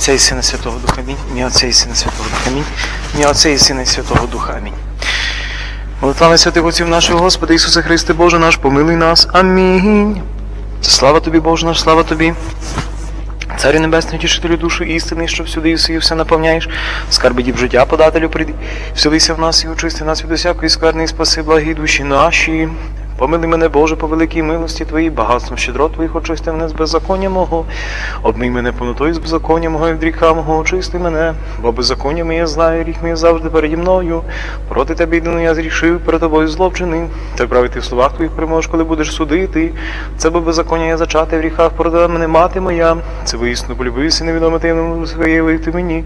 Отця і Сина Святого Духа Амінь. Ім'я Отця і Сина Святого Духа Амінь. Ім'я Отця і Сина Святого Духа Амінь. Молитва святих отців нашого Господа Ісуса Христе Боже наш, помилуй нас. Амінь. Слава тобі, Боже наш, слава тобі. Царю Небесний, тішителю душу істини, що всюди і все наповняєш, скарби діб життя подателю прийди, вселися в нас і очисти нас від усякої скверни, і спаси благі душі наші. Помили мене, Боже, по великій милості Твоїй, багатством щедрот Твоїх очисти мене з беззаконня мого, обмий мене повнотою з беззаконня мого і від гріха мого, очисти мене, бо беззаконня моє знаю, ріх моє завжди переді мною. Проти тебе єдино я зрішив, перед тобою правий ти в словах твоїх переможеш, коли будеш судити. Це бо беззаконня я зачати в гріхах, породила мене мати моя. Це воїсно полюбився, невідомо таємному своєї ти мені.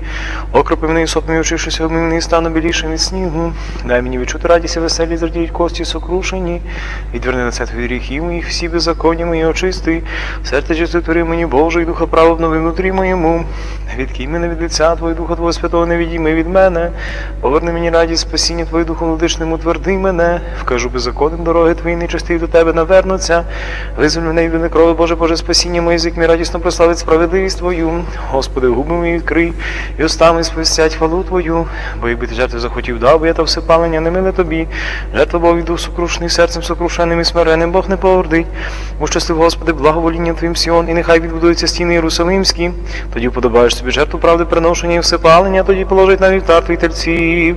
Окропи мене і сопною очившися, обмий мене стану білішим від снігу. Дай мені відчути радість і веселі, зрадіють кості сокрушені. Відверни лице твої гріхів моїх, всі беззаконня мої очисти. Серце чисте твори мені, Боже, і духа право обнови внутрі моєму. Відкинь мене від лиця Твого, Духа Твого Святого, не відійми від мене. Поверни мені радість, спасіння Твоє Духом владичним, утверди мене. Вкажу беззаконним дороги Твої, нечистий до Тебе навернуться. Визволь мене від крови, Боже, Боже, спасіння моє, язик мій радісно прославить справедливість Твою. Господи, губи мої відкрий, і устами сповістять хвалу Твою. Бо якби ти жертви захотів, дав би я та всепалення, не миле тобі. Жертва Бог дух сокрушений, серцем сокрушеним і смиреним Бог не погордить. Ущаслив, Господи, благовоління Твоїм Сіон, і нехай відбудуються стіни Єрусалимські. Тоді подобаєш собі жертву правди приношення і всепалення, тоді положить на вівтар твій тельців.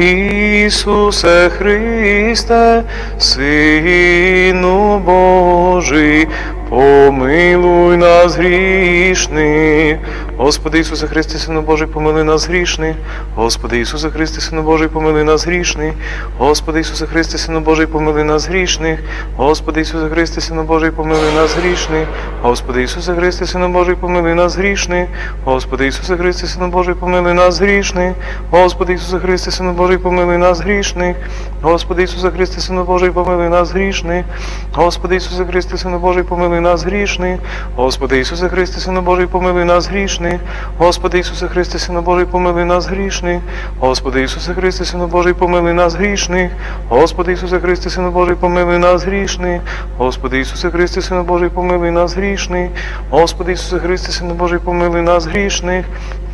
Ісусе Христе, Сину Божий, помилуй нас грішних. Господи Ісусе Христе, Сину Божий, помилуй нас грішних. Господи Ісусе Христе, Сину Божий, помилуй нас грішних. Господи Ісусе Христе, Сину Божий, помилуй нас грішних. Господи Ісусе Христе, Сину Божий, помилуй нас грішних. Господи Ісусе Христе, Сину Божий, помилуй нас грішних. Господи Ісусе Христе, Сину Божий, помилуй нас грішних. Господи Ісусе Христе, Сину Божий, помилуй нас грішних. Господи Ісусе Христе, Сину Божий, помилуй нас грішних. Господи Ісусе Христе, Сину Божий, помилуй нас грішних. Господи Ісусе Христе, Сину Божий, помилуй нас грішних. Господи Ісусе Христе, Сину Божий, помилуй нас грішних. Господи Ісусе Христе, Сину Божий, помилуй нас грішних. Господи Ісусе Христе, Сину Божий, помилуй нас грішних. Господи Ісусе Христе, Сину Божий, помилуй нас грішних. Господи Ісусе Христе, Сину Божий, помилуй нас грішних.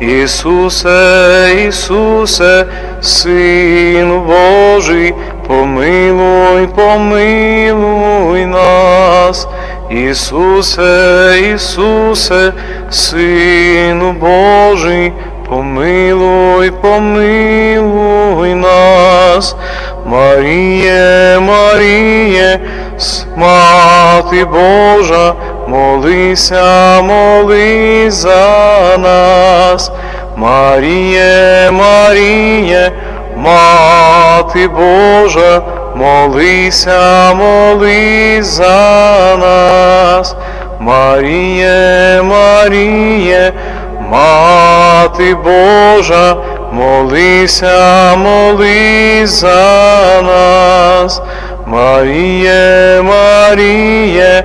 Ісусе, Ісусе, Сину Божий, помилуй, помилуй нас. Ісусе, Ісусе, Сину Божий, помилуй, помилуй нас. Маріє, Маріє, Мати Божа, молися, молись за нас. Маріє, Маріє, Мати Божа, молися, молись за нас. Маріє, Маріє, Мати Божа, молися, молись за нас. Маріє, Маріє,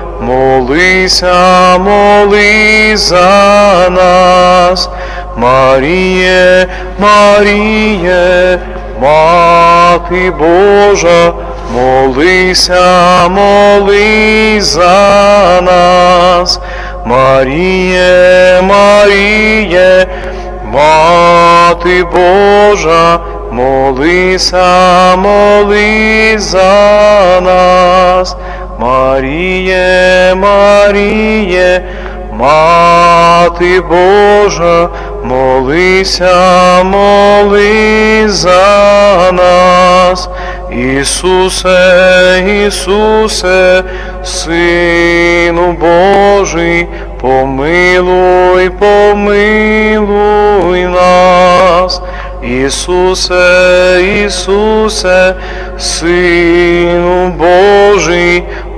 молися, молись за нас. Маріє, Маріє, Мати Божа, молися, молись за нас. Маріє, Маріє, Мати Божа, молися, молись за нас. Маріє, Маріє, Мати Божа, молися, молись за нас. Ісусе, Ісусе, Сину Божий, помилуй, помилуй нас. Ісусе, Ісусе, Сину Божий,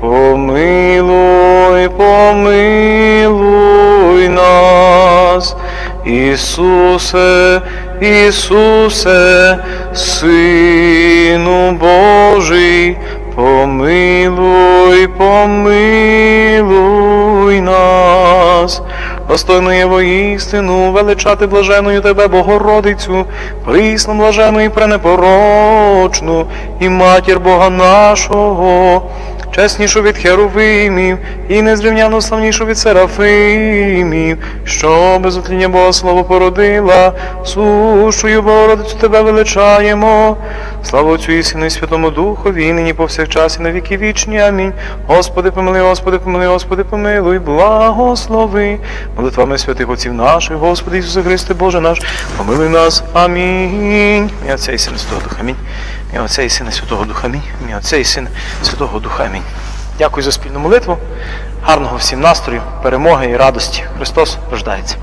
помилуй, помилуй нас. Ісусе, Ісусе, Сину Божий, помилуй, помилуй нас. Достойно є воістину величати блаженою тебе, Богородицю, присну блажену і пренепорочну, і матір Бога нашого, чеснішу від херовимів, і незрівняно славнішу від серафимів, що без утління Бога слово породила, сущою Богородицю тебе величаємо. Слава Отцю і Сину і Святому Духові, і нині повсякчас і на віки вічні. Амінь. Господи, помилуй, Господи, помилуй, Господи, помилуй, благослови. Молитвами святих отців наших, Господи Ісусе Христе, Боже наш, помилуй нас. Амінь. І Отця і Сина Духа. Амінь. І Отця і Сина Святого Духа. І Отця і Сина Святого Духа. Амінь. Дякую за спільну молитву. Гарного всім настрою, перемоги і радості. Христос рождається.